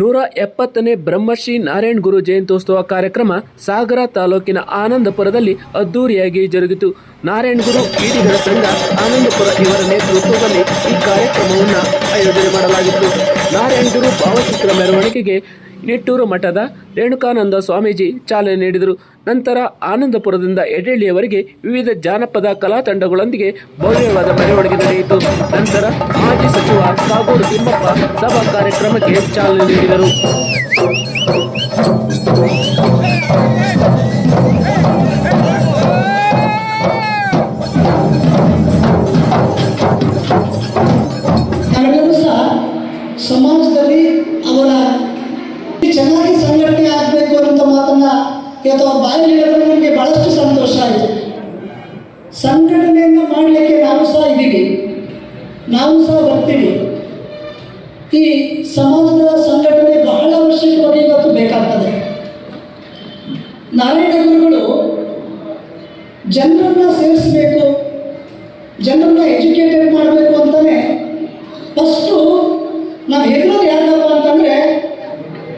ನೂರ ಎಪ್ಪತ್ತನೇ ಬ್ರಹ್ಮಶ್ರೀ ನಾರಾಯಣ್ ಗುರು ಜಯಂತ್ಯೋತ್ಸವ ಕಾರ್ಯಕ್ರಮ ಸಾಗರ ತಾಲೂಕಿನ ಆನಂದಪುರದಲ್ಲಿ ಅದ್ದೂರಿಯಾಗಿ ಜರುಗಿತು. ನಾರಾಯಣ್ ಗುರು ಕೀಡಿಗರ ಸಂಘ ಆನಂದಪುರ ಇವರ ನೇತೃತ್ವದಲ್ಲಿ ಈ ಕಾರ್ಯಕ್ರಮವನ್ನು ಆಯೋಜನೆ ಮಾಡಲಾಗಿತ್ತು. ನಾರಾಯಣ್ ಗುರು ಭಾವಚಿತ್ರ ಮೆರವಣಿಗೆಗೆ ನಿಟ್ಟೂರು ಮಠದ ರೇಣುಕಾನಂದ ಸ್ವಾಮೀಜಿ ಚಾಲನೆ ನೀಡಿದರು. ನಂತರ ಆನಂದಪುರದಿಂದ ಎಡೆಹಳ್ಳಿಯವರೆಗೆ ವಿವಿಧ ಜಾನಪದ ಕಲಾ ತಂಡಗಳೊಂದಿಗೆ ಭವ್ಯವಾದ ಮೆರವಣಿಗೆ ನಡೆಯಿತು. ನಂತರ ಮಾಜಿ ಸಚಿವ ಕಾಗೋಡು ತಿಮ್ಮಪ್ಪ ಸಭಾ ಕಾರ್ಯಕ್ರಮಕ್ಕೆ ಚಾಲನೆ ನೀಡಿದರು.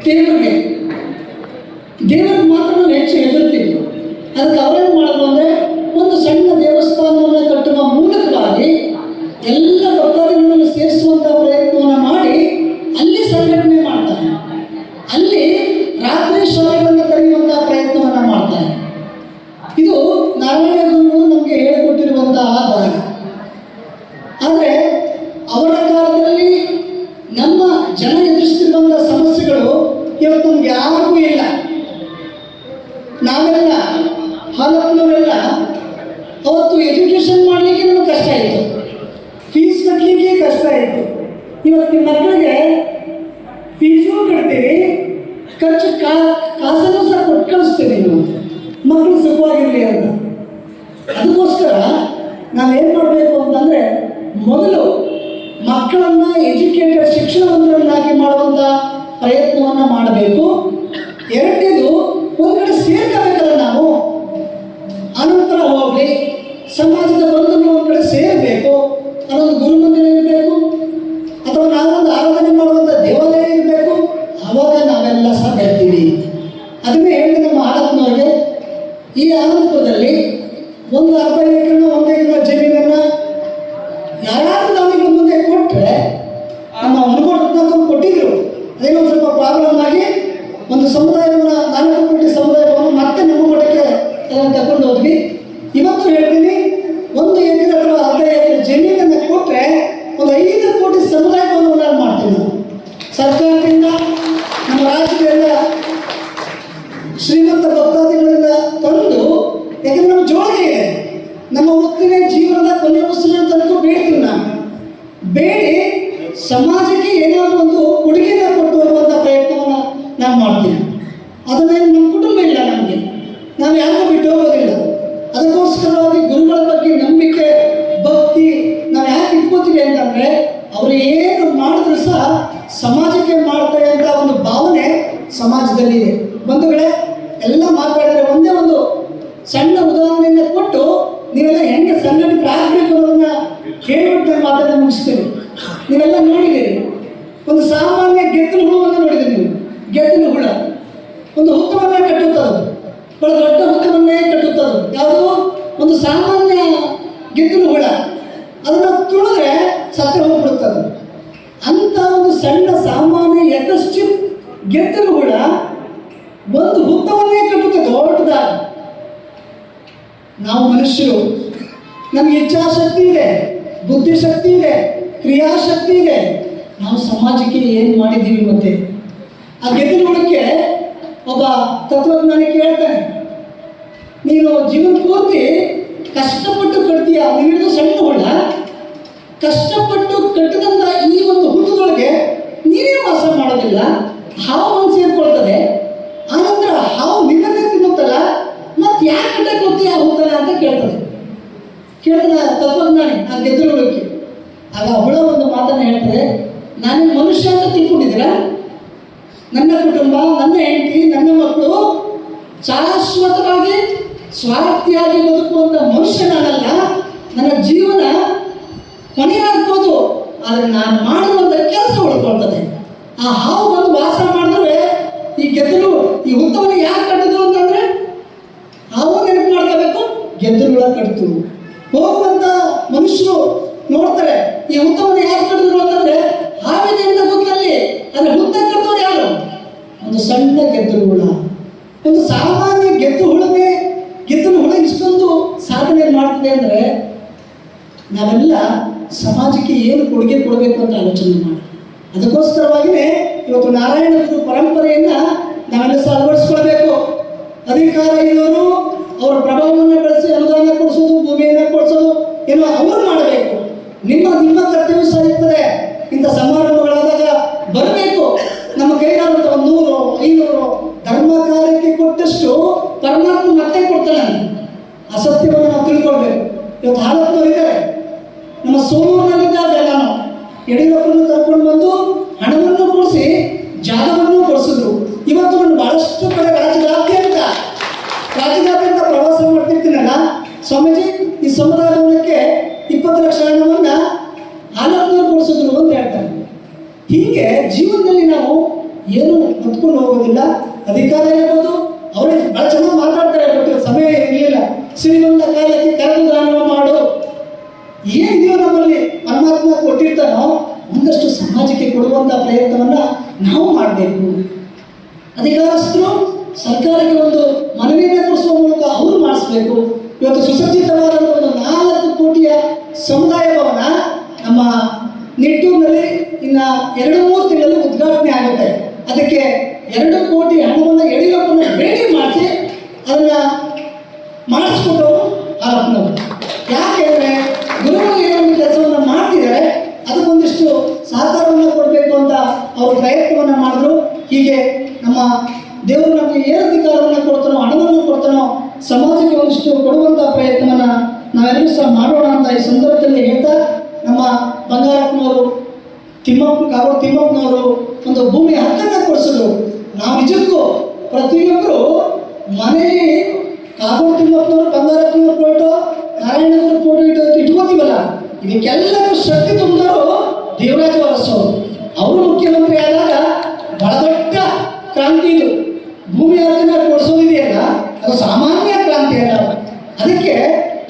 केंद्र में केंद्र ಸಮಾಜಕ್ಕೆ ಏನಾದರೂ ಒಂದು ಕೊಡುಗೆನ ಕೊಟ್ಟು ಹೋಗುವಂಥ ಪ್ರಯತ್ನವನ್ನು ನಾನು ಮಾಡ್ತೀನಿ. ಅದನ್ನೇ ನಮ್ಮ Продолжение ಗೆದ್ದಲುಗಳ ಕಟ್ತು ಹೋಗುವಂತ ಮನುಷ್ಯರು ನೋಡ್ತಾರೆ, ಈ ಹುತ್ತವನ್ನು ಯಾರು ಕಟ್ಟಿದ್ರು ಅಂತಂದ್ರೆ ಹಾವಿನ ಹುತ್ತಲ್ಲಿ ಆದ್ರೆ ಹುತ್ತ ಕಟ್ಟೋರು ಯಾರು? ಒಂದು ಸಣ್ಣ ಗೆದ್ದಲು ಹುಳ ಒಂದು ಸಾಮಾನ್ಯ ಗೆದ್ದು ಹುಳಗೆ ಗೆದ್ದಲು ಹುಳ ಇಷ್ಟೊಂದು ಸಾಧನೆ ಮಾಡ್ತದೆ ಅಂದ್ರೆ ನಾವೆಲ್ಲ ಸಮಾಜಕ್ಕೆ ಏನು ಕೊಡುಗೆ ಕೊಡಬೇಕು ಅಂತ ಆಲೋಚನೆ ಮಾಡಿ. ಅದಕ್ಕೋಸ್ಕರವಾಗಿಯೇ ಇವತ್ತು ನಾರಾಯಣ ಪರಂಪರೆಯನ್ನ ನಾವೆಲ್ಲ ಅಳವಡಿಸ್ಕೊಳ್ಬೇಕು. ಅಧಿಕಾರ ಇರೋರು ಅವರ ಪ್ರಭಾವವನ್ನು ಬೆಳೆಸಿ ಅನುದಾನ ಕೊಡಿಸೋದು, ಭೂಮಿಯನ್ನು ಕೊಡಿಸೋದು ಏನೋ ಅವರು ಮಾಡಬೇಕು. ನಿಮ್ಮ ನಿಮ್ಮ ಕರ್ತವ್ಯ ಸಾಧಿಸ್ತದೆ ಇಂಥ ಸಮಾರಂಭಗಳಾದಾಗ ಬರಬೇಕು ನಮ್ಮ ಕೈಲಾದಂಥ ಒಂದು ನೂರು ಐನೂರು ಧರ್ಮ ಕಾರ್ಯಕ್ಕೆ ಕೊಟ್ಟಷ್ಟು ಪರಮಾತ್ಮ ಮತ್ತೆ ಕೊಡ್ತಾನೆ ಅಸತ್ಯವನ್ನು ನಾವು ತಿಳ್ಕೊಳ್ಬೇಕು ಇವತ್ತು ಹಾಲತ್ನವ್ರು ಇದ್ದಾರೆ ನಮ್ಮ ಸೋಮೂರಿನಲ್ಲಿದ್ದಾಗ ನಾನು ಯಡಿಯೂರಪ್ಪನ ಕರ್ಕೊಂಡು ಬಂದು ಹಣವನ್ನು ಕೊಡಿಸಿ ಜಾಗವನ್ನು ಕೊಡಿಸಿದ್ರು ಇವತ್ತು ನಾನು ಬಹಳಷ್ಟು ಕಡೆ ರಾಜ್ಯದಾದ್ಯಂತ ರಾಜ್ಯದಾದ್ಯಂತ ಪ್ರವಾಸ ಮಾಡ್ತಿರ್ತೀನಲ್ಲ ಸ್ವಾಮೀಜಿ ಈ ಸಮುದಾಯ ಭವನಕ್ಕೆ ಇಪ್ಪತ್ತು ಲಕ್ಷ ಹಣವನ್ನ ಹಾಲತ್ನವ್ರು ಕೊಡಿಸಿದ್ರು ಅಂತ ಹೇಳ್ತಾರೆ ಹೀಗೆ ಜೀವನದಲ್ಲಿ ನಾವು ಏನು ಹೊತ್ಕೊಂಡು ಹೋಗೋದಿಲ್ಲ ಅಧಿಕಾರ ಇರ್ಬೋದು ಅವರೇ ಬಹಳ ಚೆನ್ನಾಗಿ ಮಾತಾಡ್ತಾರೆ ಬಟ್ ಸಮಯ ಇರಲಿಲ್ಲ ಶ್ರೀಮಂತ ಕಾಲಕ್ಕೆ ಕರೆದು ದಾನ ಮಾಡು. ಏನಿದೆಯೋ ನಮ್ಮಲ್ಲಿ? ಪರಮಾತ್ಮ ಕೊಟ್ಟಿರ್ತಾನೋ, ಒಂದಷ್ಟು ಸಮಾಜಕ್ಕೆ ಕೊಡುವಂತ ಪ್ರಯತ್ನವನ್ನ ನಾವು ಮಾಡಬೇಕು. ಅಧಿಕಾರಸ್ಥರು ಸರ್ಕಾರಕ್ಕೆ ಒಂದು ಮನವಿಯನ್ನು ಕೊಡಿಸುವ ಮೂಲಕ ಅವರು ಮಾಡಿಸ್ಬೇಕು. ಇವತ್ತು ಸುಸಜ್ಜಿತವಾದಂಥ ಒಂದು ನಾಲ್ಕು ಕೋಟಿಯ ಸಮುದಾಯ ಭವನ ನಮ್ಮ ನಿಟ್ಟೂರಿನಲ್ಲಿ ಇನ್ನ ಎರಡು ಮೂರು ತಿಂಗಳಲ್ಲಿ ಉದ್ಘಾಟನೆ ಆಗುತ್ತೆ. ಅದಕ್ಕೆ ಎರಡು ಕೋಟಿ ಹಣವನ್ನು ಯಡಿಯೂರಪ್ಪನ ಭೇಟಿ ಮಾಡಿಸಿ ಅದನ್ನ ಹಾರಪ್ಪನವರು ಯಾಕೆಂದ್ರೆ ಗುರುಗಳು ಏನೋ ಒಂದು ಕೆಲಸವನ್ನು ಮಾಡ್ತಿದ್ದಾರೆ ಅದಕ್ಕೊಂದಿಷ್ಟು ಸಹಕಾರವನ್ನು ಕೊಡಬೇಕು ಅಂತ ಅವರು ಪ್ರಯತ್ನವನ್ನು ಮಾಡಿದ್ರು. ಹೀಗೆ ನಮ್ಮ ದೇವರು ನಮಗೆ ಏನು ಅಧಿಕಾರವನ್ನು ಕೊಡ್ತಾನೋ, ಹಣವನ್ನು ಕೊಡ್ತಾನೋ, ಸಮಾಜಕ್ಕೆ ಒಂದಿಷ್ಟು ಕೊಡುವಂಥ ಪ್ರಯತ್ನವನ್ನ ನಾವೆಲ್ಲರೂ ಸಹ ಮಾಡೋಣ ಅಂತ ಈ ಸಂದರ್ಭದಲ್ಲಿ ಹೇಳ್ತಾ, ನಮ್ಮ ಬಂಗಾರಪ್ಪನವರು, ತಿಮ್ಮಪ್ಪ ಕಾಗೋಡು ತಿಮ್ಮಪ್ಪನವರು ಒಂದು ಭೂಮಿ ಹಕ್ಕನ್ನು ಕೊಡಿಸಿದ್ರು. ನಾವು ನಿಜಕ್ಕೂ ಪ್ರತಿಯೊಬ್ಬರು ಮನೆಯಲ್ಲಿ ಕಾಗೋಡು ತಿಮ್ಮಪ್ಪನವರು ಬಂಗಾರಪ್ಪನವ್ರ ಫೋಟೋ ನಾರಾಯಣಗೌಡ ಫೋಟೋ ಇಟ್ಟು ಇಟ್ಕೋತೀವಲ್ಲ? ಇದಕ್ಕೆಲ್ಲರೂ ಶಕ್ತಿ ತುಂಬಿದವರು ದೇವರಾಜ ಅರಸು ಅವರು ಮುಖ್ಯಮಂತ್ರಿ ಆದಾಗ ಬಹಳ ದೊಡ್ಡ ಕ್ರಾಂತಿ ಇದು. ಭೂಮಿ ಹಕ್ಕನ್ನ ಕೊಡಿಸೋದಿದೆಯಲ್ಲ ಅದು ಸಾಮಾನ್ಯ ಕ್ರಾಂತಿ ಅಲ್ಲ. ಅದಕ್ಕೆ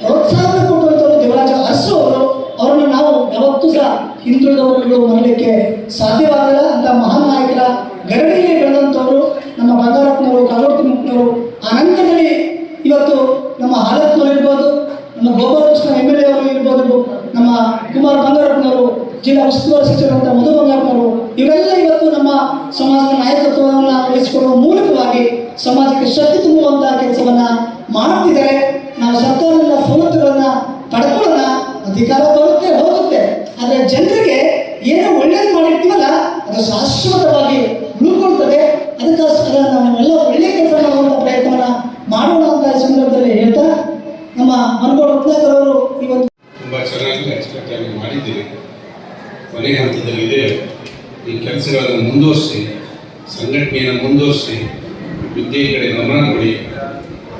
ಪ್ರೋತ್ಸಾಹ ಕೊಟ್ಟಂಥವ್ರು ದೇವರಾಜ ಅರಸು ಅವರು ಅವರನ್ನು ನಾವು ಯಾವತ್ತೂ ಸಹ ಹಿಂದುಳಿದವರುಗಳು ಮರಲಿಕ್ಕೆ ಸಾಧ್ಯವಾಗಲ್ಲ. ಅಂತ ಮಹಾನ್ ನಾಯಕರ ಗರಡಿಯಲ್ಲಿ ಬೆಳೆದಂಥವರು ನಮ್ಮ ಬಂಗಾರಪ್ಪನವರು ಕಾಗೋಡು ತಿಮ್ಮಪ್ಪನವರು ಆ ನಂತರದಲ್ಲಿ ಇವತ್ತು ನಮ್ಮ ಹಾಲತ್ನವರು ಇರ್ಬೋದು ನಮ್ಮ ಗೋಪಾಲಕೃಷ್ಣ ಎಂ ಎಲ್ ಎ ಅವರು ಇರ್ಬೋದು ನಮ್ಮ ಕುಮಾರ್ ಬಂಗಾರಪ್ಪನವರು ಜಿಲ್ಲಾ ಉಸ್ತುವಾರಿ ಸಚಿವರಂತ ಮಧು ಬಂಗಾರಪ್ಪನವರು ಇವರೆಲ್ಲ ಇವತ್ತು ನಮ್ಮ ಸಮಾಜದ ನಾಯಕತ್ವವನ್ನು ವಹಿಸಿಕೊಳ್ಳುವ ಮೂಲಕವಾಗಿ ಸಮಾಜಕ್ಕೆ ಶಕ್ತಿ ತುಂಬುವಂತಹ ಕೆಲಸವನ್ನ ಮಾಡುತ್ತಿದ್ದಾರೆ ನಾವು ಸರ್ಕಾರದಿಂದ ಸವಲತ್ತುಗಳನ್ನ ಪಡ್ಕೊಳ್ಳೋಣ ಅಧಿಕಾರ ಬರುತ್ತೆ ಹೋಗುತ್ತೆ ಆದರೆ ಜನರಿಗೆ ಏನು ಒಳ್ಳೇದು ಮಾಡಿರ್ತೀವಲ್ಲ ಅದು ಶಾಶ್ವತವಾಗಿ ಉಳ್ಕೊಳ್ತದೆ ಅದಕ್ಕೋಸ್ಕರ ನಾವೆಲ್ಲ ಒಳ್ಳೆಯ ಕೆಲಸ ಮಾಡುವಂಥ ಪ್ರಯತ್ನವನ್ನ ಮಾಡೋಣ ಅಂತ ಈ ಸಂದರ್ಭದಲ್ಲಿ ಹೇಳ್ತಾ ನಮ್ಮ ಮನಗೋಡ ರತ್ನಾಕರ್ ಅವರು ಇವತ್ತು ತುಂಬ ಚೆನ್ನಾಗಿ ಅಚ್ಚುಕಟ್ಟಾಗಿ ಮಾಡಿದ್ದೀರಿ ಕೊನೆ ಹಂತದಲ್ಲಿದೆ ಈ ಕೆಲಸಗಳನ್ನು ಮುಂದುವರಿಸಿ ಸಂಘಟನೆಯನ್ನು ಮುಂದುವರಿಸಿ ವಿದ್ಯೆ ಕಡೆ ಗಮನ ಕೊಡಿ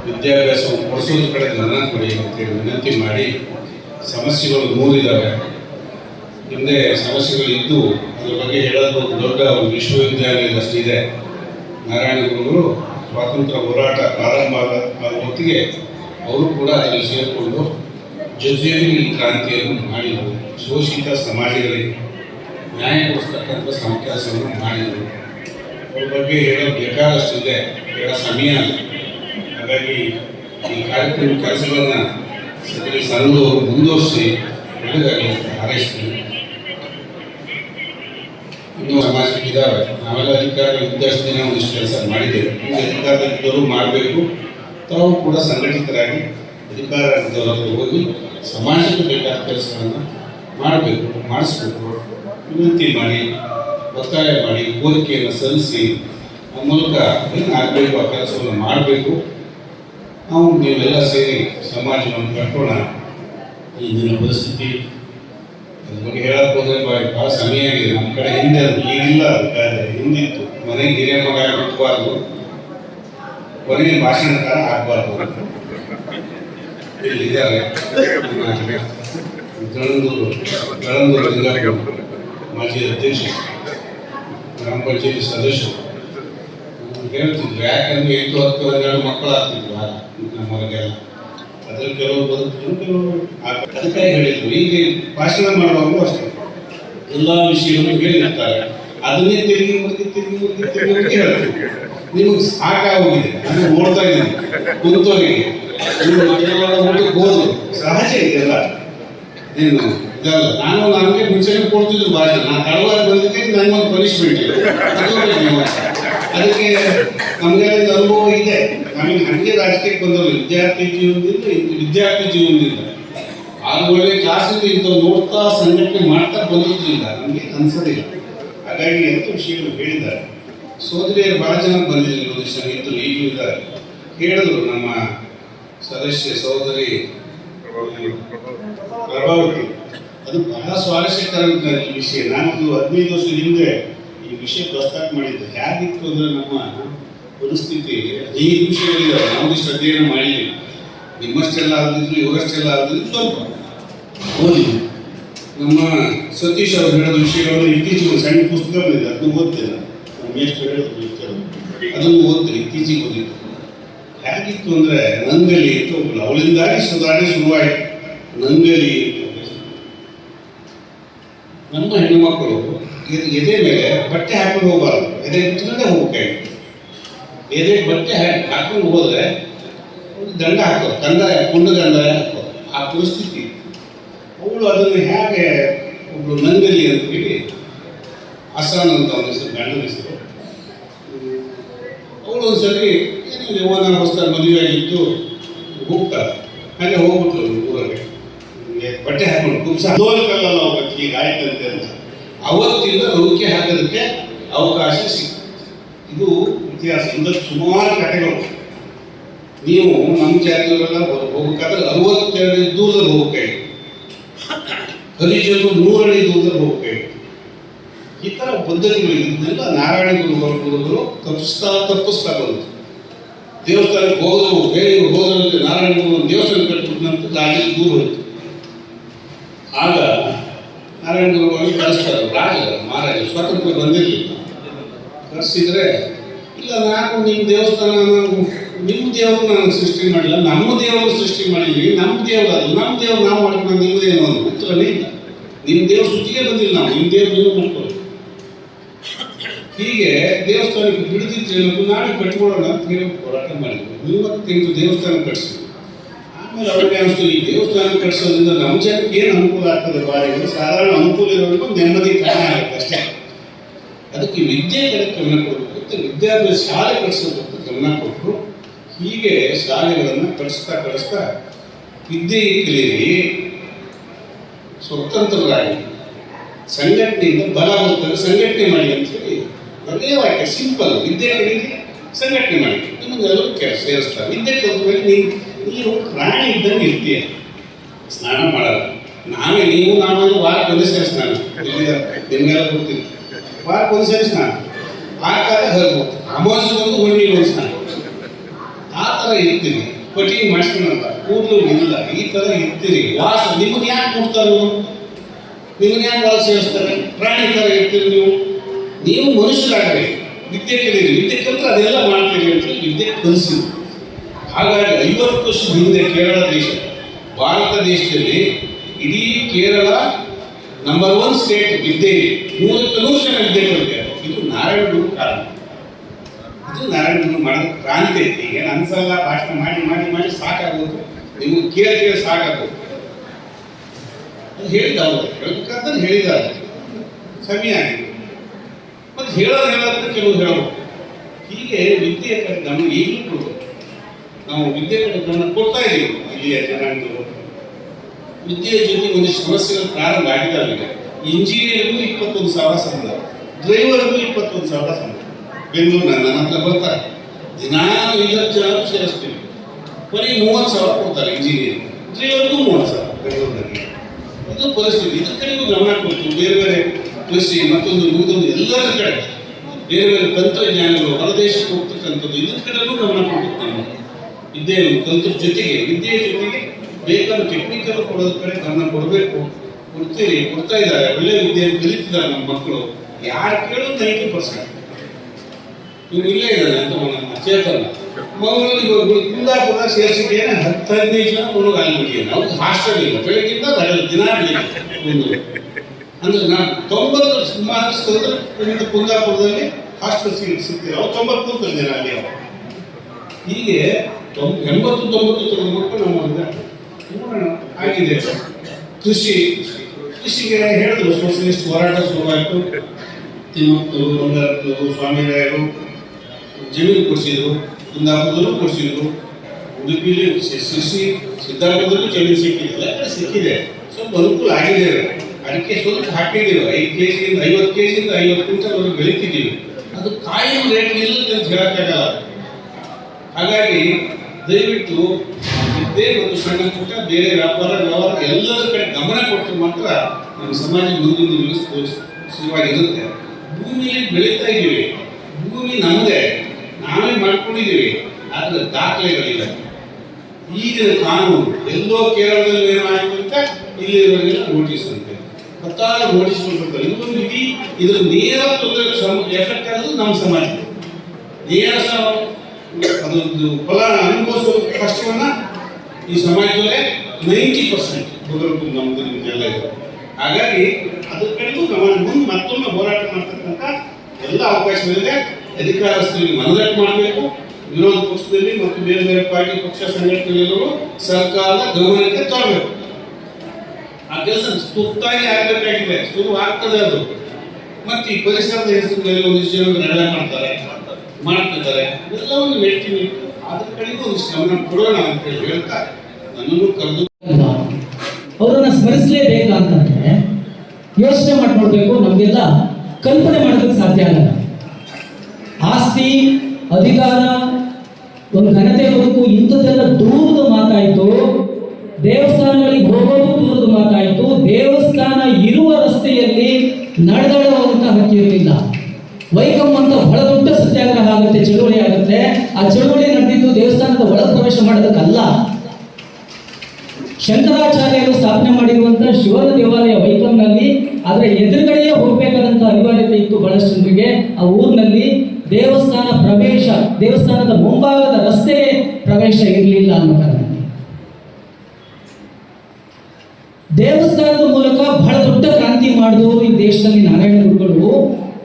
ವಿದ್ಯಾಭ್ಯಾಸವನ್ನು ಕೊಡಿಸೋದ್ರ ಕಡೆ ಗಮನ ಕೊಡಿ ಅಂತೇಳಿ ವಿನಂತಿ ಮಾಡಿ ಸಮಸ್ಯೆಗಳು ಮೂರಿದ್ದಾವೆ ಹಿಂದೆ ಸಮಸ್ಯೆಗಳು ಇದ್ದು ಅದ್ರ ಬಗ್ಗೆ ಹೇಳೋದು ಒಂದು ದೊಡ್ಡ ಒಂದು ವಿಶ್ವವಿದ್ಯಾಲಯದಷ್ಟಿದೆ ನಾರಾಯಣ ಗುರುಗಳು ಸ್ವಾತಂತ್ರ್ಯ ಹೋರಾಟ ಪ್ರಾರಂಭ ಆದ ಆದ ಹೊತ್ತಿಗೆ ಅವರು ಕೂಡ ಅದರಲ್ಲಿ ಸೇರಿಕೊಂಡು ಜೊತೆಯಲ್ಲಿ ಈ ಕ್ರಾಂತಿಯನ್ನು ಮಾಡಿದರು. ಶೋಷಿತ ಸಮಾಜಗಳಿಗೆ ನ್ಯಾಯ ಕೊಡಿಸ್ತಕ್ಕಂಥ ಸಮ ಮಾಡಿದರು. ಅವ್ರ ಬಗ್ಗೆ ಹೇಳೋ ಬೇಕಾದಷ್ಟಿದೆ ಹೇಳೋ ಸಮಯ. ಹಾಗಾಗಿ ಈ ಕಾರ್ಯಕ್ರಮ ಕೆಲಸಗಳನ್ನು ಸದರಿ ಸಂಘದವರು ಮುಂದುವರಿಸಿ, ಒಳ್ಳೆಯದಾಗಲಿ ಅಂತ ಹಾರೈಸ್ತೀನಿ. ಇನ್ನೂ ಸಮಾಜಕ್ಕೆ ಇದ್ದಾವೆ ನಾವೆಲ್ಲ ಅಧಿಕಾರ ಇದ್ದಷ್ಟು ದಿನ ಒಂದಿಷ್ಟು ಕೆಲಸ ಮಾಡಿದ್ದೇವೆ. ಈಗ ಅಧಿಕಾರದಲ್ಲಿದ್ದವರು ಮಾಡಬೇಕು. ತಾವು ಕೂಡ ಸಂಘಟಿತರಾಗಿ ಅಧಿಕಾರ ಹೋಗಿ ಸಮಾಜಕ್ಕೆ ಬೇಕಾದ ಕೆಲಸಗಳನ್ನು ಮಾಡಬೇಕು, ಮಾಡಿಸ್ಬೇಕು. ವಿನಂತಿ ಮಾಡಿ, ಒತ್ತಾಯ ಮಾಡಿ, ಕೋರಿಕೆಯನ್ನು ಸಲ್ಲಿಸಿ, ಆ ಮೂಲಕ ಏನು ಆಗಬೇಕು, ಆ ಕೆಲಸವನ್ನು ಮಾಡಬೇಕು. ನಾವು ನೀವೆಲ್ಲ ಸೇರಿ ಸಮಾಜವನ್ನು ಕಟ್ಟೋಣ. ಈಗಿನ ಪರಿಸ್ಥಿತಿ ಅದ್ರ ಬಗ್ಗೆ ಹೇಳಕ್ಕೆ ಹೋದ್ರೆ ಭಾಳ ಸಮಯ ಆಗಿದೆ. ನಮ್ಮ ಕಡೆ ಹಿಂದೆ ಅದು ಹಿಂದಿತ್ತು. ಮನೆಗೆ ಹಿರಿಯ ಮಗ ಆಗಬಾರ್ದು ಕೊನೆಯ ಭಾಷಣಕಾರ ಆಗ್ಬಾರ್ದು. ಮಾಜಿ ಅಧ್ಯಕ್ಷ ಗ್ರಾಮ ಪಂಚಾಯತಿ ಸದಸ್ಯರು ಹೇಳ್ತಿದ್ರು ಯಾಕಂದ್ರೆ ಎಂಟು ಹತ್ತು ಹನ್ನೆರಡು ಮಕ್ಕಳು ಆಗ್ತಿದ್ರು ನಮ್ಮ ನಮ್ಮವರಿಗೆಲ್ಲ ಅದ್ರಲ್ಲಿ ಕೆಲವರು ಬದುಕಿದ್ರು ಕೆಲವರು ಅದಕ್ಕಾಗಿ ಹೇಳಿದ್ರು ಈಗ ಭಾಷಣ ಮಾಡುವಾಗಲೂ ಅಷ್ಟೇ ಎಲ್ಲ ವಿಷಯವನ್ನು ಹೇಳಿರ್ತಾರೆ ಅದನ್ನೇ ತಿರುಗಿ ಮುರುಗಿ ತಿರುಗಿ ಮುರುಗಿ ತಿರುಗಿ ನಿಮಗೆ ಸಾಕಾಗೋಗಿದೆ ನಾನು ನೋಡ್ತಾ ಇದ್ದೀನಿ ಕುಂತವರಿಗೆ ನೀವು ಊಟಕ್ಕೆ ಹೋದ್ರು ಸಹಜ ಇದೆಲ್ಲ. ಏನು? ಇದಲ್ಲ. ನಾನು ನನಗೆ ಮುಂಚೆನೇ ಕೊಡ್ತಿದ್ರು ಭಾಷೆ ನಾನು ತಡವಾಗಿ ಬಂದಿದ್ದೆ ನನಗೊಂದು ಪನಿಷ್ಮೆಂಟ್. ಅದಕ್ಕೆ ನಮಗೆ ಒಂದು ಅನುಭವ ಇದೆ. ನಮಗೆ ನನಗೆ ರಾಜಕೀಯಕ್ಕೆ ಬಂದವರು ವಿದ್ಯಾರ್ಥಿ ಜೀವನದಿಂದ ವಿದ್ಯಾರ್ಥಿ ಜೀವನದಿಂದ. ಆಗ ಒಳ್ಳೆ ಕ್ಲಾಸಿಂದ ಇಂಥವು ನೋಡ್ತಾ ಸಂಘಟನೆ ಮಾಡ್ತಾ ಬಂದಿದ್ದರಿಂದ ನಮಗೆ ಅನ್ಸೋದಿಲ್ಲ ಹಾಗಾಗಿ ಎಂತ ವಿಷಯಗಳು ಹೇಳಿದ್ದಾರೆ. ಸೋದರಿಯರು ಬಹಳ ಜನ ಬಂದಿದ್ರು ಒಂದಿಷ್ಟು ಇದ್ದರು ಈಗಲೂ ಇದ್ದಾರೆ. ಹೇಳಿದ್ರು ನಮ್ಮ ಸದಸ್ಯ ಸಹೋದರಿ ಪ್ರಭಾವತಿ ಅದು ಬಹಳ ಸ್ವಾರಸ್ಯಕರ ಈ ವಿಷಯ. ನಾನೊಂದು ಹದಿನೈದು ವರ್ಷ ಹಿಂದೆ ಈ ವಿಷಯ ಪ್ರಸ್ತಾಪ ಮಾಡಿದ್ದೆ. ಹೇಗಿತ್ತು ಅಂದ್ರೆ ನಮ್ಮ ಪರಿಸ್ಥಿತಿ ಹದಿನೈದು ವಿಷಯದಲ್ಲಿ ನಾವೊಂದಿಷ್ಟು ಅಧ್ಯಯನ ಮಾಡಿದ್ವಿ ನಿಮ್ಮಷ್ಟೆಲ್ಲ ಆಗದಿದ್ರು, ಇವರಷ್ಟೆಲ್ಲ ಆಗದಿದ್ರು ಸ್ವಲ್ಪ ಓದಿ ನಮ್ಮ ಸತೀಶ್ ಅವರು ಹೇಳಿದ ವಿಷಯಗಳನ್ನು ಇತ್ತೀಚೆಗೆ ಸಣ್ಣ ಪುಸ್ತಕ ಅದನ್ನು ಓದ್ತೇನೆ. ನಮ್ಮ ಎಷ್ಟು ವಿಚಾರ. ಅದನ್ನು ಓದ್ತೇನೆ. ಇತ್ತೀಚೆಗೆ ಓದಿದ್ದು. ಹೇಗಿತ್ತು ಅಂದ್ರೆ ನಂಗಲಿ ಅಂತ ಒಬ್ಬಳು ಅವಳಿಂದಾಗಿ ಸುಧಾರಣೆ ಶುರುವಾಯಿತು. ನಂಗಲಿ ಒಬ್ಬಳು. ನಮ್ಮ ಹೆಣ್ಣುಮಕ್ಕಳು ಎದೆ- ಎದೆ ಮೇಲೆ ಬಟ್ಟೆ ಹಾಕೊಂಡು ಹೋಗಬಾರ್ದು. ಎದೆ ಇಟ್ಕೊಂಡೇ ಹೋಗ್ಬೇಕು. ಎದೆ ಬಟ್ಟೆ ಹಾಕಿ ಹಾಕೊಂಡು ಹೋದ್ರೆ ದಂಡ ಹಾಕೋ ಕಂದಾಯ ಕುಂಡ ದಂಡ ಹಾಕೋ. ಆ ಪರಿಸ್ಥಿತಿ. ಅವಳು ಅದನ್ನು ಹೇಗೆ ಒಬ್ಳು ನಂಗಲಿ ಅಂತ ಹೇಳಿ ಅಸಾನ್ ಅಂತ ಅವನ ಹೆಸರು ಗಂಡನ ಹೆಸರು ಅವಳು ಒಂದ್ಸರಿ ಏನೋ ಯೌವನ ಹೊಸ ಮದುವೆ ಆಗಿತ್ತು ಹೋಗ್ತಾರೆ. ಹಾಗೆ ಹೋಗ್ಬಿಟ್ರು ಊರಲ್ಲಿ. ಬಟ್ಟೆ ಹಾಕೊಂಡು ಕುಂಸ ದೋಲಕಲ್ಲ ನಾವು ಈಗ ಆಯ್ತಂತೆ ಅಂತ. ಅವತ್ತಿಂದ ನೌಕೆ ಹಾಕೋದಕ್ಕೆ ಅವಕಾಶ ಸಿಕ್ತು ಇದು ಇತಿಹಾಸದಿಂದ ಸುಮಾರು ಕಥೆಗಳು. ನೀವು ನಮ್ಮ ಜಾತಿಯವರೆಲ್ಲ ಹೋಗಬೇಕಾದ್ರೆ ಅರವತ್ತೆರಡು ದೂರದಲ್ಲಿ ಹೋಗ್ಬೇಕಾಗಿತ್ತು ಹರಿಜರು ನೂರಡಿ ದೂರದಲ್ಲಿ ಹೋಗ್ಬೇಕಾಗಿತ್ತು ಈ ಥರ ಪದ್ಧತಿಗಳು ಇದನ್ನೆಲ್ಲ ನಾರಾಯಣ ಗುರುಗಳು ಗುರುಗಳು ತಪ್ಪಿಸ್ತಾ ತಪ್ಪಿಸ್ತಾ ಬಂತು ದೇವಸ್ಥಾನಕ್ಕೆ ಹೋದ್ರು ಬೇರೆಯವರು ಹೋದ್ರೆ ನಾರಾಯಣ ಗುರು ದೇವಸ್ಥಾನ ಕಟ್ಟಿಬಿಟ್ಟಂತ ರಾಜ ದೂರ ಹೋಯ್ತು. ಆಗ ಅಲ್ಲಿ ಕಳಿಸ್ತಾರೆ ರಾಜ ಮಹಾರಾಜ ಸ್ವಾತಂತ್ರ್ಯ ಬಂದಿರಲಿಲ್ಲ. ಕರೆಸಿದ್ರೆ, ಇಲ್ಲ, ನಾನು ನಿಮ್ಮ ದೇವಸ್ಥಾನ ನಿಮ್ಮ ದೇವರು ನಾನು ಸೃಷ್ಟಿ ಮಾಡಿಲ್ಲ ನಮ್ಮ ದೇವರು ಸೃಷ್ಟಿ ಮಾಡಿದ್ವಿ ನಮ್ಮ ದೇವರು ಅದು ನಮ್ಮ ದೇವರು ನಾವು ಮಾಡ್ಕೊಂಡು ನಿಮ್ಮದೇನು ಅನ್ನೋ ಉತ್ತರನೇ ಇಲ್ಲ. ನಿಮ್ಮ ದೇವ್ರ ಸುದ್ದಿಗೆ ಬಂದಿಲ್ಲ, ನಾವು ನಿಮ್ಮ ದೇವ್ರು ಮಾಡ್ಕೊಳ್ಳಿ. ಹೀಗೆ ದೇವಸ್ಥಾನಕ್ಕೆ ಬಿಡದಿದ್ರೆ ನಾಳೆ ಕಟ್ಕೊಳ್ಳೋಣ ಅಂತ ಹೇಳಿ ಹೋರಾಟ ಮಾಡಿದ್ವಿ ಮೂವತ್ತೆಂಟು ದೇವಸ್ಥಾನ ಕಟ್ಸಿದ್ವಿ ಆಮೇಲೆ ಅವ್ರಿಗೆ ಅನಿಸ್ತು, ಈ ದೇವಸ್ಥಾನ ಕಟ್ಸೋದ್ರಿಂದ ನಮ್ಮ ಜನಕ್ಕೆ ಏನು ಅನುಕೂಲ ಆಗ್ತದೆ ಬಾರಿ? ಸಾಧಾರಣ ಅನುಕೂಲ ಇರೋದು ನೆಮ್ಮದಿ ಕಾರಣ ಆಗುತ್ತೆ ಅಷ್ಟೇ. ಅದಕ್ಕೆ ವಿದ್ಯೆ ಕಡೆ ಗಮನ ಕೊಡಬೇಕು. ವಿದ್ಯಾಭ್ಯಾಸ ಶಾಲೆ ಕಟ್ಸೋದಕ್ಕೆ ಗಮನ ಕೊಟ್ಟರು. ಹೀಗೆ ಶಾಲೆಗಳನ್ನು ಕಳಿಸ್ತಾ ಕಳಿಸ್ತಾ ವಿದ್ಯೆ ಕಲೀರಿ. ಸ್ವತಂತ್ರರಾಗಿ. ಸಂಘಟನೆಯಿಂದ ಬಲ ಬರ್ತದೆ ಸಂಘಟನೆ ಮಾಡಿ ಅಂತ ಹೇಳಿ ಒಳ್ಳೆಯ ವಾಕ್ಯ ಸಿಂಪಲ್ ವಿದ್ಯೆ ಕಲೀರಿ ಸಂಘಟನೆ ಮಾಡಿ. ನಿಮಗೆಲ್ಲರೂ ಕೆಲಸ ಸೇರಿಸ್ತಾರೆ ವಿದ್ಯೆ ಕಲಿತ ಮೇಲೆ ನೀವು ನೀವು ಪ್ರಾಣಿ ಇದ್ದಂಗೆ ಇರ್ತೀಯ. ಸ್ನಾನ ಮಾಡಲ್ಲ. ನಾವೇ, ನೀವು, ನಾನು ವಾರಕ್ಕೆ ಒಂದೇ ಸೇರಿ ಸ್ನಾನ. ನಿಮ್ಗೆಲ್ಲ ಗೊತ್ತಿಲ್ಲ ವಾರಕ್ಕೆ ಒಂದು ಸರಿ ಸ್ನಾನ. ಆ ಕಾಲ ಹೇಳ್ಬೋದು ಅಮಾವಾಸ್ಯ ಒಂದು ಹುಣ್ಣಿಗೆ ಒಂದು ಸ್ನಾನ. ಆ ಥರ ಇರ್ತೀನಿ. ಕಟಿಂಗ್ ಮಾಡಿಸ್ಕೊಳಲ್ಲ ಕೂದಲು ಇಲ್ಲ. ಈ ಥರ ಇರ್ತೀರಿ ವಾಸ. ನಿಮಗೆ ಯಾಕೆ ಕೊಡ್ತಾರೆ ಯಾಕೆ ಒಳಗೆ ಸೇರಿಸ್ತಾರೆ ಪ್ರಾಣಿ ಥರ ಇರ್ತೀರಿ ನೀವು ನೀವು ಮನುಷ್ಯರಾಗಬೇಕು. ವಿದ್ಯೆ ಕಲೀರಿ ವಿದ್ಯೆ ಕಲಿತ್ರೆ ಅದೆಲ್ಲ ಮಾಡ್ತೀರಿ ಅಂತ ವಿದ್ಯೆ ಕಲಿಸಿದ್ರು. ಹಾಗಾಗಿ ಐವತ್ತು ವರ್ಷದ ಹಿಂದೆ ಕೇರಳ ದೇಶ, ಭಾರತ ದೇಶದಲ್ಲಿ ಇಡೀ ಕೇರಳ ನಂಬರ್ ಒನ್ ಸ್ಟೇಟ್ ವಿದ್ಯೆ ಮೂವತ್ತು ನೂರು ಜನ ವಿದ್ಯೆ ಕಲಿತಾರೆ ಇದು ನಾರಾಯಣ ಗುರು ಕಾರಣ ಇದು ನಾರಾಯಣ ಗುರು ಮಾಡೋದು ಕ್ರಾಂತಿ ಐತಿ. ಏನು ಅನ್ಸಲ್ಲ ಭಾಷಣ ಮಾಡಿ ಮಾಡಿ ಮಾಡಿ ಸಾಕಾಗೋದು. ನಿಮಗೆ ಕೇಳಿ ಕೇಳಿ ಸಾಕಾಗೋದು. ಅದು ಹೇಳಿದ ಅವರು ಹೇಳ್ಬೇಕಾದ್ರೆ ಹೇಳಿದ್ದಾರೆ ಆಗಿದೆ ಮತ್ತೆ ಹೇಳೋದು ಹೇಳೋದ್ರೆ ಕೆಲವು ಹೇಳೋದು ಹೀಗೆ ವಿದ್ಯೆ ಕಡೆ ಗಮನ ಈಗಲೂ ಕೊಡಬೇಕು. ನಾವು ವಿದ್ಯೆ ಕಡೆ ಕೊಡ್ತಾ ಇದ್ದೀವಿ ಇಲ್ಲಿಯ ಜನಾಂಗದವರು. ವಿದ್ಯೆಯ ಜೊತೆ ಒಂದು ಸಮಸ್ಯೆಗಳು ಪ್ರಾರಂಭ ಆಗಿದ್ದಾವೆ ಇಂಜಿನಿಯರ್ಗೂ ಇಪ್ಪತ್ತೊಂದು ಸಾವಿರ ಸಂಬಳ. ಡ್ರೈವರ್ಗೂ ಇಪ್ಪತ್ತೊಂದು ಸಾವಿರ ಸಂಬಳ. ಬೆಂಗಳೂರು ನನ್ನ ಹತ್ರ ಬರ್ತಾರೆ. ದಿನ ಐವತ್ತು ಜನ ಸೇರಿಸ್ತೀವಿ. ಬರೀ ಮೂವತ್ತು ಸಾವಿರ ಕೊಡ್ತಾರೆ ಇಂಜಿನಿಯರ್. ಡ್ರೈವರ್ಗೂ ಮೂವತ್ತು ಸಾವಿರ ಬೆಂಗಳೂರಿನಲ್ಲಿ. ಪರಿಸ್ಥಿತಿ ಇದ್ರ ಕಡೆಗೂ ಗಮನ ಕೊಟ್ಟು ಬೇರೆ ಬೇರೆ ಕೃಷಿ ಮತ್ತೊಂದು ಮುಗಿದೊಂದು ಎಲ್ಲರ ಕಡೆ ಬೇರೆ ಬೇರೆ ತಂತ್ರಜ್ಞಾನಗಳು ಹೊರದೇಶಕ್ಕೆ ಹೋಗ್ತಕ್ಕಂಥದ್ದು ಇದ್ರ ಕಡೆಗೂ ಗಮನ ನಾವು ವಿದ್ಯೆ ತಂತ್ರ ಜೊತೆಗೆ ವಿದ್ಯೆ ಜೊತೆಗೆ ಬೇಕಾದ ಟೆಕ್ನಿಕಲ್ ಕೊಡೋದ್ರ ಕಡೆ ಗಮನ ಕೊಡಬೇಕು. ಕೊಡ್ತೀರಿ, ಕೊಡ್ತಾ ಇದ್ದಾರೆ. ಒಳ್ಳೆ ವಿದ್ಯೆಯನ್ನು ಕಲಿತಿದ್ದಾರೆ ನಮ್ಮ ಮಕ್ಕಳು. ಯಾರು ಕೇಳೋದು ನೈಂಟಿ ಪರ್ಸೆಂಟ್. ಇವ್ರು ಇಲ್ಲೇ ಇದ್ದಾರೆ ಅಂತ ಚೇತನ ಮಂಗಳೂರಿಗೆ ಹೋಗಿ ಕುಂದಾಪುರ ಸೇರಿಸಿದ್ದೇನೆ ಹತ್ತು ಹದಿನೈದು ಜನ ಹುಡುಗ ಆಗಿಬಿಟ್ಟಿದ್ದಾನೆ ಅವ್ರಿಗೆ ಹಾಸ್ಟೆಲ್ ಇಲ್ಲ ಬೆಳಗ್ಗಿಂದ ಬರಲ್ಲ, ದಿನ ಬೆಳಿಗ್ಗೆ ಅಂದ್ರೆ ನಾನು ತೊಂಬತ್ತು ಸುಮಾರು ಕುಂದಾಪುರದಲ್ಲಿ ಹಾಸ್ಟೆಲ್ ಸೀಟ್ ಸಿಗ್ತೀವಿ ಅವ್ರು ತೊಂಬತ್ತು ದಿನ ಅಲ್ಲಿ ಅವರು. ಹೀಗೆ ಎಂಬತ್ತು, ತೊಂಬತ್ತು ತೊಗೊಂಡ್ಬಿಟ್ಟು ನಮ್ಮ ನೋಡೋಣ, ಆಗಿದೆ. ಕೃಷಿ, ಕೃಷಿಗೆ ಹೇಳಿದ್ರು ಸೋಷಲಿಸ್ಟ್ ಹೋರಾಟ ಶುರುವಾಯಿತು. ತಿಮ್ಮತ್ತು ಬಂಗಾರಪ್ಪರು ಸ್ವಾಮಿರಾಯರು ಜಮೀನು ಕೊಡಿಸಿದ್ರು. ಕುಂದಾಪುರದಲ್ಲೂ ಕೊಡಿಸಿದ್ರು. ಉಡುಪಿಲಿ ಸಿಸಿ ಸಿದ್ದಾಪುರದಲ್ಲೂ ಜಮೀನು ಸಿಕ್ಕಿದೆ. ಎಲ್ಲ ಸಿಕ್ಕಿದೆ. ಸ್ವಲ್ಪ ಅನುಕೂಲ ಆಗಿದೆ. ಅದಕ್ಕೆ ಸ್ವಲ್ಪ ಹಾಕಿದ್ದೀವಿ. ಐದು ಕೆ ಜಿಯಿಂದ ಐವತ್ತು ಕೆ ಜಿಯಿಂದ ಐವತ್ತು ಕ್ವಿಂಟಲ್ ವರೆಗೆ ಬೆಳಿತಿದ್ದೀವಿ. ಅದು ಕಾಯಂ ರೇಟ್ ಇಲ್ಲ ಅಂತ ಹೇಳೋಕ್ಕಾಗಲ್ಲ ಹಾಗಾಗಿ ದಯವಿಟ್ಟು ಇದ್ದೇ ಒಂದು ಸಣ್ಣ ಪುಟ್ಟ ಬೇರೆ ವ್ಯಾಪಾರ, ವ್ಯವಹಾರ ಎಲ್ಲರ ಕಡೆ ಗಮನ ಕೊಟ್ಟರೆ ಮಾತ್ರ ನಮ್ಮ ಸಮಾಜ ಮುಂದಿನ ದಿವಸ ಸುಲಭವಾಗಿರುತ್ತೆ ಭೂಮಿಯಲ್ಲಿ ಬೆಳೀತಾ ಇದ್ದೀವಿ. ಭೂಮಿ ನಮ್ಮದೇ ನಾವೇ ಮಾಡ್ಕೊಂಡಿದ್ದೀವಿ. ಆದರೆ ದಾಖಲೆಗಳಿಲ್ಲ. ಈಗಿನ ಕಾನೂನು ಎಲ್ಲೋ ಕೇರಳದಲ್ಲಿ ಏನಾಯಿತು ಅಂತ ಇಲ್ಲಿವರೆಗೆಲ್ಲ ನೋಟಿಸ್ ಅಂತೆ. ಹತ್ತಾರು ನೋಟಿಸ್ ಕೊಟ್ಟಿರ್ತಾರೆ. ಇನ್ನೊಂದು ಇಡೀ ಇದ್ರ ನೇರ ತೊಂದರೆ ಎಫೆಕ್ಟ್ ಆಗೋದು ನಮ್ಮ ಸಮಾಜ ನೇರ ಅದೊಂದು ಫಲ ಅನುಭವಿಸೋ ಕಷ್ಟವನ್ನ ಈ ಸಮಾಜದಲ್ಲೇ ನೈಂಟಿ ಪರ್ಸೆಂಟ್ ಬದಲು ನಮ್ದು ಎಲ್ಲ ಇದೆ. ಹಾಗಾಗಿ ಕಡೆಗೂ ಗಮನ ಮುಂದೆ ಮತ್ತೊಮ್ಮೆ ಹೋರಾಟ ಮಾಡ್ತಕ್ಕಂಥ ಎಲ್ಲ ಅವಕಾಶಗಳಿದೆ. ಅಧಿಕಾರಸ್ಥರಿಗೆ ಮನದಟ್ಟು ಮಾಡಬೇಕು, ವಿರೋಧ ಪಕ್ಷದಲ್ಲಿ ಮತ್ತು ಬೇರೆ ಬೇರೆ ಪಾರ್ಟಿ ಪಕ್ಷ ಸಂಘಟನೆಗಳು ಸರ್ಕಾರದ ಗೌರವಕ್ಕೆ ತರಬೇಕು. ಆ ಕೆಲಸ ತುರ್ತಾಗಿ ಆಗಬೇಕಾಗಿದೆ, ಶುರು ಆಗ್ತದೆ ಅದು. ಮತ್ತೆ ಈ ಪರಿಸರದ ಹೆಸರುಗಳಲ್ಲಿ ಒಂದಿಷ್ಟು ಜನ ನಡೆ ಮಾಡ್ತಾರೆ, ಮಾಡ್ತಿದ್ದಾರೆ. ಎಲ್ಲವನ್ನು ಹೇಳ್ತೀನಿ ಅದ್ರ ಕಡೆಗೂ ಒಂದು ಗಮನ ಕೊಡೋಣ ಅಂತ ಹೇಳಿ ಹೇಳ್ತಾ ನನ್ನನ್ನು ಕರೆದು ಅವರನ್ನ ಸ್ಮರಿಸಲೇಬೇಕಾ ಅಂತಂದ್ರೆ ಯೋಚನೆ ಮಾಡ್ಕೊಳ್ಬೇಕು, ನಮಗೆಲ್ಲ ಕಲ್ಪನೆ ಮಾಡೋದಕ್ಕೆ ಸಾಧ್ಯ ಆಗಲ್ಲ. ಆಸ್ತಿ, ಅಧಿಕಾರ, ಒಂದು ಘನತೆ ಬದುಕು ಇಂಥದ್ದೆಲ್ಲ ದೂರದ ಮಾತಾಯಿತು. ದೇವಸ್ಥಾನಗಳಿಗೆ ಹೋಗೋದು ದೂರದ ಮಾತಾಯಿತು. ದೇವಸ್ಥಾನ ಇರುವ ರಸ್ತೆಯಲ್ಲಿ ನಡೆದಾಡುವಂತಹ ಇರಲಿಲ್ಲ ವೈಕಂ ಅಂತ ಬಹಳ ದೊಡ್ಡ ಸತ್ಯಾಗ್ರಹ ಆಗುತ್ತೆ, ಚಳುವಳಿ ಆಗುತ್ತೆ. ಆ ಚಳುವಳಿ ನಡೆದಿದ್ದು ದೇವಸ್ಥಾನದ ಒಳ ಪ್ರವೇಶ ಮಾಡೋದಕ್ಕಲ್ಲ. ಶಂಕರಾಚಾರ್ಯರು ಸ್ಥಾಪನೆ ಮಾಡಿರುವಂತಹ ಶಿವನ ದೇವಾಲಯ ವೈಕಂನಲ್ಲಿ ಅದರ ಎದುರುಗಡೆಯೇ ಹೋಗಬೇಕಾದಂತಹ ಅನಿವಾರ್ಯತೆ ಇತ್ತು ಬಹಳಷ್ಟು ಜನರಿಗೆ. ಆ ಊರಿನಲ್ಲಿ ದೇವಸ್ಥಾನ ಪ್ರವೇಶ, ದೇವಸ್ಥಾನದ ಮುಂಭಾಗದ ರಸ್ತೆ ಪ್ರವೇಶ ಇರಲಿಲ್ಲ ಅನ್ನೋ ದೇವಸ್ಥಾನದ ಮೂಲಕ ಬಹಳ ದೊಡ್ಡ ಕ್ರಾಂತಿ ಮಾಡಿದವರು ಈ ದೇಶದಲ್ಲಿ ನಾರಾಯಣ ಗುರುಗಳು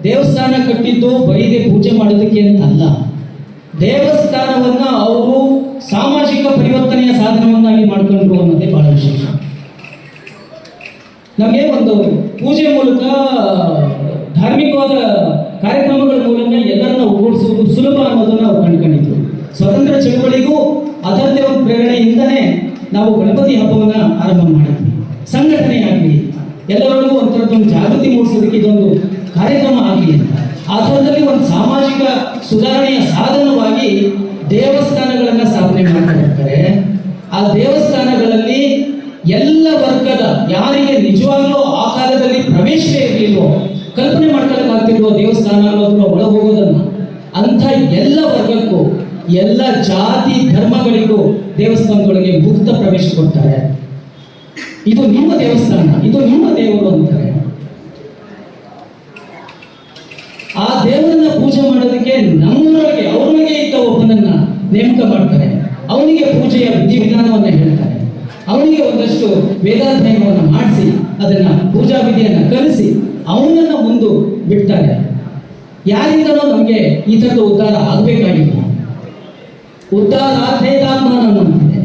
ದೇವಸ್ಥಾನ ಕಟ್ಟಿದ್ದು ಬೈದೆ ಪೂಜೆ ಮಾಡೋದಕ್ಕೆ ಅಂತ ಅಲ್ಲ. ದೇವಸ್ಥಾನವನ್ನ ಅವರು ಸಾಮಾಜಿಕ ಪರಿವರ್ತನೆಯ ಸಾಧನವನ್ನಾಗಿ ಮಾಡ್ಕೊಂಡ್ರು ಅನ್ನೋದೇ ಬಹಳ ವಿಶೇಷ. ನಮಗೆ ಒಂದು ಪೂಜೆ ಮೂಲಕ ಧಾರ್ಮಿಕವಾದ ಕಾರ್ಯಕ್ರಮಗಳ ಮೂಲಕ ಎಲ್ಲರನ್ನ ಒಗ್ಗೂಡಿಸುವುದು ಸುಲಭ ಅನ್ನೋದನ್ನ ನಾವು ಕಂಡುಕೊಂಡಿದ್ರು. ಸ್ವತಂತ್ರ ಚಳವಳಿಗೂ ಅದರದೇ ಒಂದು ಪ್ರೇರಣೆಯಿಂದನೇ ನಾವು ಗಣಪತಿ ಹಬ್ಬವನ್ನ ಆರಂಭ ಮಾಡಿದ್ವಿ. ಸಂಘಟನೆ ಆಗಲಿ ಎಲ್ಲರೊಳಗೂ ಒಂಥರದೊಂದು ಜಾಗೃತಿ ಮೂಡಿಸೋದಕ್ಕೆ ಇದೊಂದು ಕಾರ್ಯಕ್ರಮ ಆಗಲಿ ಅಂತ. ಆ ಒಂದು ಸಾಮಾಜಿಕ ಸುಧಾರಣೆಯ ಸಾಧನವಾಗಿ ದೇವಸ್ಥಾನಗಳನ್ನ ಸ್ಥಾಪನೆ ಮಾಡ್ತಾ ಇರ್ತಾರೆ. ಆ ದೇವಸ್ಥಾನಗಳಲ್ಲಿ ಎಲ್ಲ ವರ್ಗದ ಯಾರಿಗೆ ನಿಜವಾಗ್ಲೂ ಆ ಕಾಲದಲ್ಲಿ ಪ್ರವೇಶವೇ ಇರಲಿಲ್ಲೋ ಕಲ್ಪನೆ ಮಾಡ್ಕೊಳ್ಳೋಕ್ಕಾಗ್ತಿಲ್ವೋ ದೇವಸ್ಥಾನ ಒಳ ಹೋಗೋದನ್ನ ಅಂಥ ಎಲ್ಲ ವರ್ಗಕ್ಕೂ, ಎಲ್ಲ ಜಾತಿ ಧರ್ಮಗಳಿಗೂ ದೇವಸ್ಥಾನದೊಳಗೆ ಮುಕ್ತ ಪ್ರವೇಶ ಕೊಡ್ತಾರೆ. ಇದು ನಿಮ್ಮ ದೇವಸ್ಥಾನ, ಇದು ನಿಮ್ಮ ದೇವರು ಅಂತಾರೆ. ಆ ದೇವರನ್ನ ಪೂಜೆ ಮಾಡೋದಕ್ಕೆ ನಮ್ಮೊಳಗೆ ಅವರೊಳಗೆ ಇದ್ದ ಒಬ್ಬನನ್ನ ನೇಮಕ ಮಾಡ್ತಾರೆ. ಅವನಿಗೆ ಪೂಜೆಯ ವಿಧಿವಿಧಾನವನ್ನ ಹೇಳ್ತಾರೆ. ಅವನಿಗೆ ಒಂದಷ್ಟು ವೇದಾಧ್ಯಯನವನ್ನು ಮಾಡಿಸಿ, ಅದನ್ನ ಪೂಜಾ ವಿಧಿಯನ್ನ ಕಲಿಸಿ ಅವನನ್ನ ಮುಂದೆ ಬಿಡ್ತಾರೆ ಯಾರಿಂದನೋ ನಮಗೆ ಈ ಥರದ ಉದ್ಧಾರ ಆಗಬೇಕಾಗಿತ್ತು. ಉದ್ಧಾರ ಅಂತಿದೆ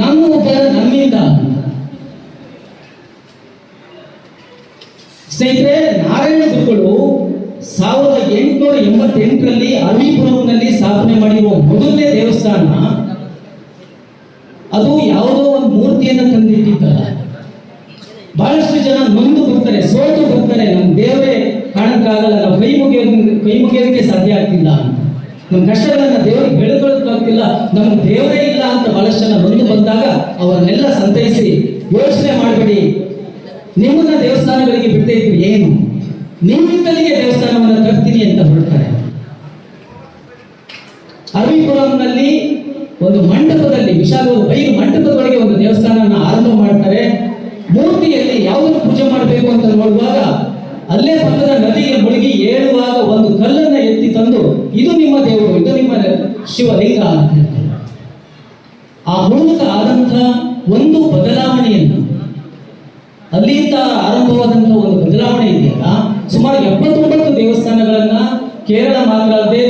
ನಮ್ಮ ಉದ್ಧಾರ ನಮ್ಮಿಂದ ಸ್ನೇಹಿತರೆ, ನಾರಾಯಣ ಗುರುಗಳು ಸಾವಿರದ ಎಂಟುನೂರ ಎಂಬತ್ತೆಂಟರಲ್ಲಿ ಅರವಿಪುರಂನಲ್ಲಿ ಸ್ಥಾಪನೆ ಮಾಡಿರುವ ಮೊದಲನೇ ದೇವಸ್ಥಾನ, ಅದು ಯಾವುದೋ ಒಂದು ಮೂರ್ತಿಯನ್ನು ತಂದಿಟ್ಟಿದ್ದಲ್ಲ ಬಹಳಷ್ಟು ಜನ ನೊಂದು ಬರ್ತಾರೆ, ಸೋತು ಬರ್ತಾರೆ. ನಮ್ಮ ದೇವರೇ ಕಾಣಕ್ಕಾಗಲ್ಲ ನಾವು ಕೈ ಮುಗಿಯೋ ಕೈ ಮುಗಿಯೋದಕ್ಕೆ ಸಾಧ್ಯ ಆಗ್ತಿಲ್ಲ ನಮ್ಮ ಕಷ್ಟಗಳನ್ನ ದೇವರಿಗೆ ಬೆಳೆದುಕೊಳ್ಳೋದಕ್ಕಾಗ್ತಿಲ್ಲ ನಮ್ಮ ದೇವರೇ ಇಲ್ಲ ಅಂತ ಬಹಳಷ್ಟು ಜನ ನೊಂದು ಬಂದಾಗ ಅವರನ್ನೆಲ್ಲ ಸಂತೈಸಿ ಯೋಚನೆ ಮಾಡಬೇಡಿ. ನಿಮ್ಮನ್ನ ದೇವಸ್ಥಾನಗಳಿಗೆ ಬಿಡ್ತಾ ಇದ್ರು ಏನು? ನಿಮ್ಮಿಂದಲಿಗೆ ದೇವಸ್ಥಾನವನ್ನು ತರ್ತೀನಿ ಅಂತ ಹೊರಡ್ತಾರೆ. ಅರವಿಪುರಂನಲ್ಲಿ ಒಂದು ಮಂಟಪದಲ್ಲಿ ವಿಶಾಲ ಐದು ಮಂಟಪದೊಳಗೆ ಒಂದು ದೇವಸ್ಥಾನವನ್ನು ಆರಂಭ ಮಾಡ್ತಾರೆ. ಮೂರ್ತಿಯಲ್ಲಿ ಯಾವುದನ್ನು ಪೂಜೆ ಮಾಡಬೇಕು ಅಂತ ನೋಡುವಾಗ, ಅಲ್ಲೇ ಪಕ್ಕದ ನದಿಗೆ ಮುಳುಗಿ ಏಳುವಾಗ ಒಂದು ಕಲ್ಲನ್ನ ಎತ್ತಿ ತಂದು, ಇದು ನಿಮ್ಮ ದೇವರು, ಇದು ನಿಮ್ಮ ಶಿವಲಿಂಗ ಅಂತ ಆ ಮೂಲಕ ಆದಂತಹ ಒಂದು ಬದಲಾವಣೆಯನ್ನು, ಅಲ್ಲಿಂದ ಆರಂಭವಾದಂತಹ ಒಂದು ಬದಲಾವಣೆ ಇದೆಯಲ್ಲ, ಸುಮಾರು ಎಪ್ಪತ್ತೊಂಬತ್ತು ದೇವಸ್ಥಾನಗಳನ್ನ ಕೇರಳ ಮಾತ್ರ ಅಲ್ಲದೆ